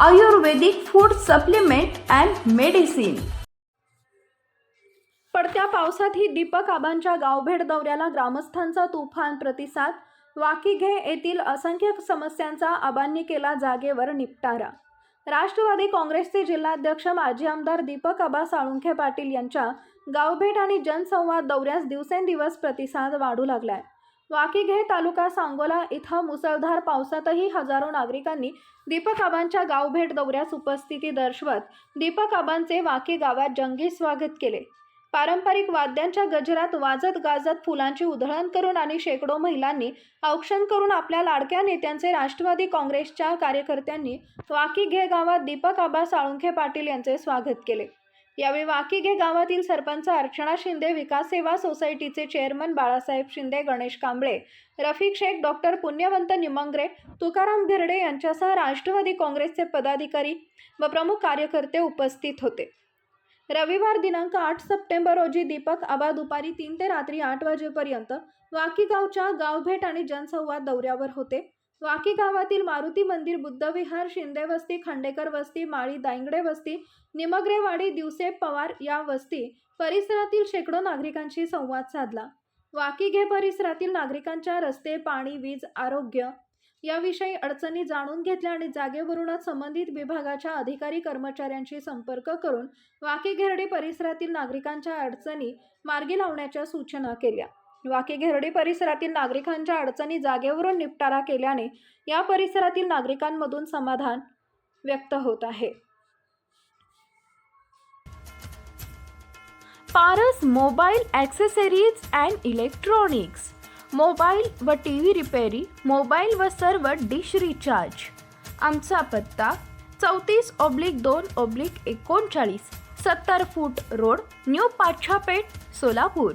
Ayurvedic food supplement and medicine. पडत्या पावसातही दीपक आबांच्या गावभेट दौऱ्याला ग्रामस्थांचा तुफान प्रतिसाद वाकीघे येथील असंख्य समस्यांचा आबांनी केला जागेवर निपटारा. राष्ट्रवादी काँग्रेसचे जिल्हाध्यक्ष माजी आमदार दीपक आबा साळुंखे पाटील यांच्या गावभेट आणि जनसंवाद दौऱ्यास दिवसेंदिवस प्रतिसाद वाढू लागलाय. वाकीघे तालुका सांगोला इथं मुसळधार पावसातही हजारो नागरिकांनी दीपक आबांच्या गावभेट दौऱ्यास उपस्थिती दर्शवत दीपक आबांचे वाकी गावात जंगी स्वागत केले. पारंपरिक वाद्यांच्या गजरात वाजत गाजत फुलांची उधळण करून आणि शेकडो महिलांनी औक्षण करून आपल्या लाडक्या नेत्यांचे राष्ट्रवादी काँग्रेसच्या कार्यकर्त्यांनी वाकीघे गावात दीपक आबा साळुंखे पाटील यांचे स्वागत केले. यावेळी वाकीघे गावातील सरपंच अर्चना शिंदे विकास सेवा सोसायटीचे चेअरमन बाळासाहेब शिंदे गणेश कांबळे रफिक शेख डॉक्टर पुण्यवंत निमंगरे तुकाराम गिरडे यांच्यासह राष्ट्रवादी काँग्रेसचे पदाधिकारी व प्रमुख कार्यकर्ते उपस्थित होते. रविवार दिनांक आठ सप्टेंबर रोजी दीपक आबा दुपारी तीन ते रात्री आठ वाजेपर्यंत वाकी गावच्या गावभेट आणि जनसंवाद दौऱ्यावर होते. वाकी गावातील मारुती मंदिर बुद्धविहार शिंदे वस्ती खांडेकर वस्ती माळी दायंगडे वस्ती निमग्रेवाडी दिवसे पवार या वस्ती परिसरातील शेकडो नागरिकांशी संवाद साधला. वाकीघे परिसरातील नागरिकांच्या रस्ते पाणी वीज आरोग्य याविषयी अडचणी जाणून घेतल्या आणि जागेवरूनच संबंधित विभागाच्या अधिकारी कर्मचाऱ्यांशी संपर्क करून वाकेघेरडी परिसरातील नागरिकांच्या अडचणी मार्गी लावण्याच्या सूचना केल्या. वाकेघेरडी परिसरातील नागरिकांच्या अडचणी जागेवरून निपटारा केल्याने या परिसरातील नागरिकांमधून समाधान व्यक्त होत आहे. Paras mobile accessories and electronics. Mobile व टी व्ही रिपेरी मोबाईल व सर्व डिश रिचार्ज. आमचा पत्ता चौतीस ऑब्लिक दोन ऑब्लिक एकोणचाळीस सत्तर foot road new Pachhapeth Solapur.